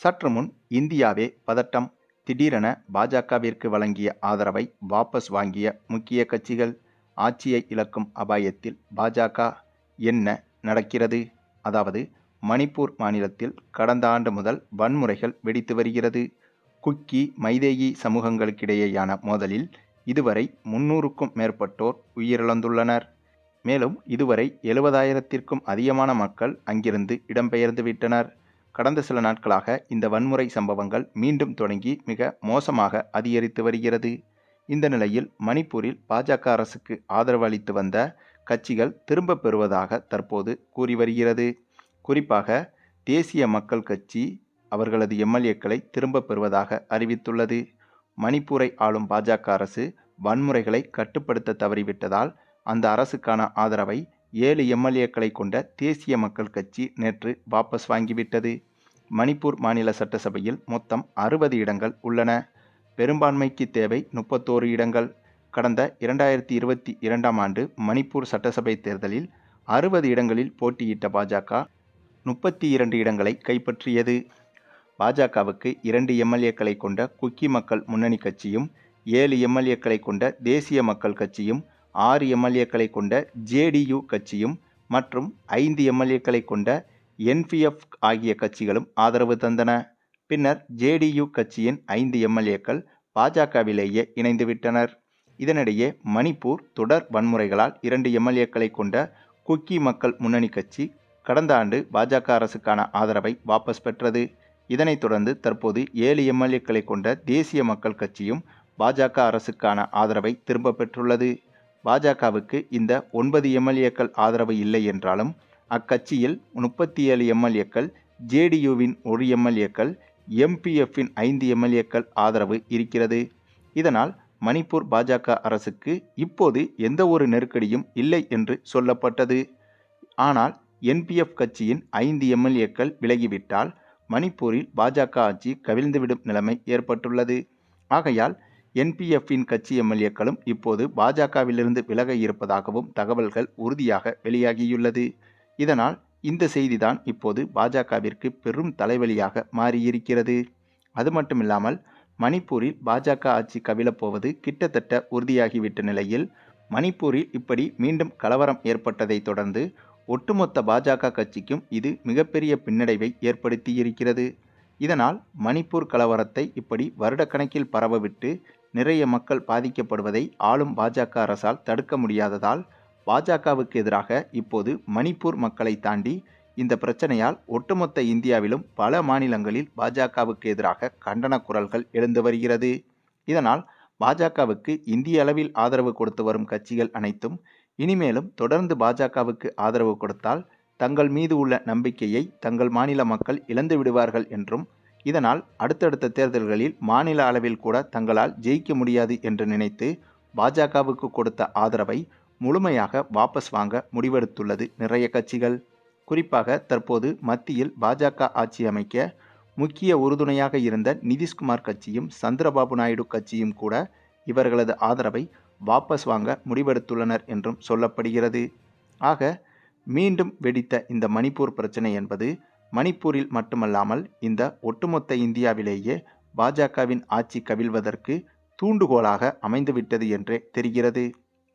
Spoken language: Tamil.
சற்று முன் இந்தியாவே பதட்டம். திடீரென பாஜகவிற்கு வழங்கிய ஆதரவை வாபஸ் வாங்கிய முக்கிய கட்சிகள் ஆட்சியை இழக்கும் அபாயத்தில் பாஜக என்ன நடக்கிறது? அதாவது மணிப்பூர் மாநிலத்தில் கடந்த ஆண்டு முதல் வன்முறைகள் வெடித்து வருகிறது. குக்கி மைதேயி சமூகங்களுக்கிடையேயான மோதலில் இதுவரை முன்னூறுக்கும் மேற்பட்டோர் உயிரிழந்துள்ளனர். மேலும் இதுவரை எழுபதாயிரத்திற்கும் அதிகமான மக்கள் அங்கிருந்து இடம்பெயர்ந்து விட்டனர். கடந்த சில நாட்களாக இந்த வன்முறை சம்பவங்கள் மீண்டும் தொடங்கி மிக மோசமாக அதிகரித்து வருகிறது. இந்த நிலையில் மணிப்பூரில் பாஜக அரசுக்கு ஆதரவு அளித்து வந்த கட்சிகள் திரும்ப பெறுவதாக தற்போது கூறி வருகிறது. குறிப்பாக தேசிய மக்கள் கட்சி அவர்களது எம்எல்ஏக்களை திரும்ப பெறுவதாக அறிவித்துள்ளது. மணிப்பூரை ஆளும் பாஜக அரசு வன்முறைகளை கட்டுப்படுத்த தவறிவிட்டதால் அந்த அரசுக்கான ஆதரவை ஏழு எம்எல்ஏக்களை கொண்ட தேசிய மக்கள் கட்சி நேற்று வாபஸ் வாங்கிவிட்டது. மணிப்பூர் மாநில சட்டசபையில் மொத்தம் அறுபது இடங்கள் உள்ளன. பெரும்பான்மைக்கு தேவை முப்பத்தோரு இடங்கள். கடந்த இரண்டாயிரத்தி இருபத்தி இரண்டாம் ஆண்டு மணிப்பூர் சட்டசபை தேர்தலில் அறுபது இடங்களில் போட்டியிட்ட பாஜக முப்பத்தி இரண்டு இடங்களை கைப்பற்றியது. பாஜகவுக்கு இரண்டு எம்எல்ஏக்களை கொண்ட குக்கி மக்கள் முன்னணி கட்சியும் ஏழு எம்எல்ஏக்களை கொண்ட தேசிய மக்கள் கட்சியும் ஆறு எம்எல்ஏக்களை கொண்ட ஜேடியு கட்சியும் மற்றும் ஐந்து எம்எல்ஏக்களை கொண்ட என்பிஎஃப் ஆகிய கட்சிகளும் ஆதரவு தந்தன. பின்னர் ஜேடியு கட்சியின் ஐந்து எம்எல்ஏக்கள் பாஜகவிலேயே இணைந்துவிட்டனர் இதனிடையே மணிப்பூர் தொடர் வன்முறைகளால் இரண்டு எம்எல்ஏக்களை கொண்ட குக்கி மக்கள் முன்னணி கட்சி கடந்த ஆண்டு பாஜக அரசுக்கான ஆதரவை வாபஸ் பெற்றது. இதனைத் தொடர்ந்து தற்போது ஏழு எம்எல்ஏக்களை கொண்ட தேசிய மக்கள் கட்சியும் பாஜக அரசுக்கான ஆதரவை திரும்ப பெற்றுள்ளது. பாஜகவுக்கு இந்த ஒன்பது எம்எல்ஏக்கள் ஆதரவு இல்லை என்றாலும் அக்கட்சியில் முப்பத்தி ஏழு எம்எல்ஏக்கள் ஜேடியுவின் ஒரு எம்எல்ஏக்கள் எம்பிஎஃப்பின் ஐந்து எம்எல்ஏக்கள் ஆதரவு இருக்கிறது. இதனால் மணிப்பூர் பாஜக அரசுக்கு இப்போது எந்த ஒரு நெருக்கடியும் இல்லை என்று சொல்லப்பட்டது. ஆனால் என்பிஎஃப் கட்சியின் ஐந்து எம்எல்ஏக்கள் விலகிவிட்டால் மணிப்பூரில் பாஜக ஆட்சி கவிழ்ந்துவிடும் நிலைமை ஏற்பட்டுள்ளது. ஆகையால் என்பிஎஃப்பின் கட்சி எம்எல்ஏக்களும் இப்போது பாஜகவிலிருந்து விலக இருப்பதாகவும் தகவல்கள் உறுதியாக வெளியாகியுள்ளது. இதனால் இந்த செய்திதான் இப்போது பாஜகவிற்கு பெரும் தலைவலியாக மாறியிருக்கிறது. அது மட்டுமில்லாமல் மணிப்பூரில் பாஜக ஆட்சி கவிழப்போவது கிட்டத்தட்ட உறுதியாகிவிட்ட நிலையில் மணிப்பூரில் இப்படி மீண்டும் கலவரம் ஏற்பட்டதை தொடர்ந்து ஒட்டுமொத்த பாஜக கட்சிக்கும் இது மிகப்பெரிய பின்னடைவை ஏற்படுத்தியிருக்கிறது. இதனால் மணிப்பூர் கலவரத்தை இப்படி வருடக்கணக்கில் பரவவிட்டு நிறைய மக்கள் பாதிக்கப்படுவதை ஆளும் பாஜக அரசால் தடுக்க முடியாததால் பாஜகவுக்கு எதிராக இப்போது மணிப்பூர் மக்களை தாண்டி இந்த பிரச்சனையால் ஒட்டுமொத்த இந்தியாவிலும் பல மாநிலங்களில் பாஜகவுக்கு எதிராக கண்டன குரல்கள் எழுந்து வருகிறது. இதனால் பாஜகவுக்கு இந்திய அளவில் ஆதரவு கொடுத்து வரும் கட்சிகள் அனைத்தும் இனிமேலும் தொடர்ந்து பாஜகவுக்கு ஆதரவு கொடுத்தால் தங்கள் மீது உள்ள நம்பிக்கையை தங்கள் மாநில மக்கள் இழந்து விடுவார்கள் என்றும் இதனால் அடுத்தடுத்த தேர்தல்களில் மாநில அளவில் கூட தங்களால் ஜெயிக்க முடியாது என்று நினைத்து பாஜகவுக்கு கொடுத்த ஆதரவை முழுமையாக வாபஸ் வாங்க முடிவெடுத்துள்ளது நிறைய கட்சிகள். குறிப்பாக தற்போது மத்தியில் பாஜக ஆட்சி அமைக்க முக்கிய உறுதுணையாக இருந்த நிதிஷ்குமார் கட்சியும் சந்திரபாபு நாயுடு கட்சியும் கூட இவர்களது ஆதரவை வாபஸ் வாங்க முடிவெடுத்துள்ளனர் என்றும் சொல்லப்படுகிறது. ஆக மீண்டும் வெடித்த இந்த மணிப்பூர் பிரச்சனை என்பது மணிப்பூரில் மட்டுமல்லாமல் இந்த ஒட்டுமொத்த இந்தியாவிலேயே பாஜகவின் ஆட்சி கவிழ்வதற்கு தூண்டுகோலாக அமைந்துவிட்டது என்றே தெரிகிறது.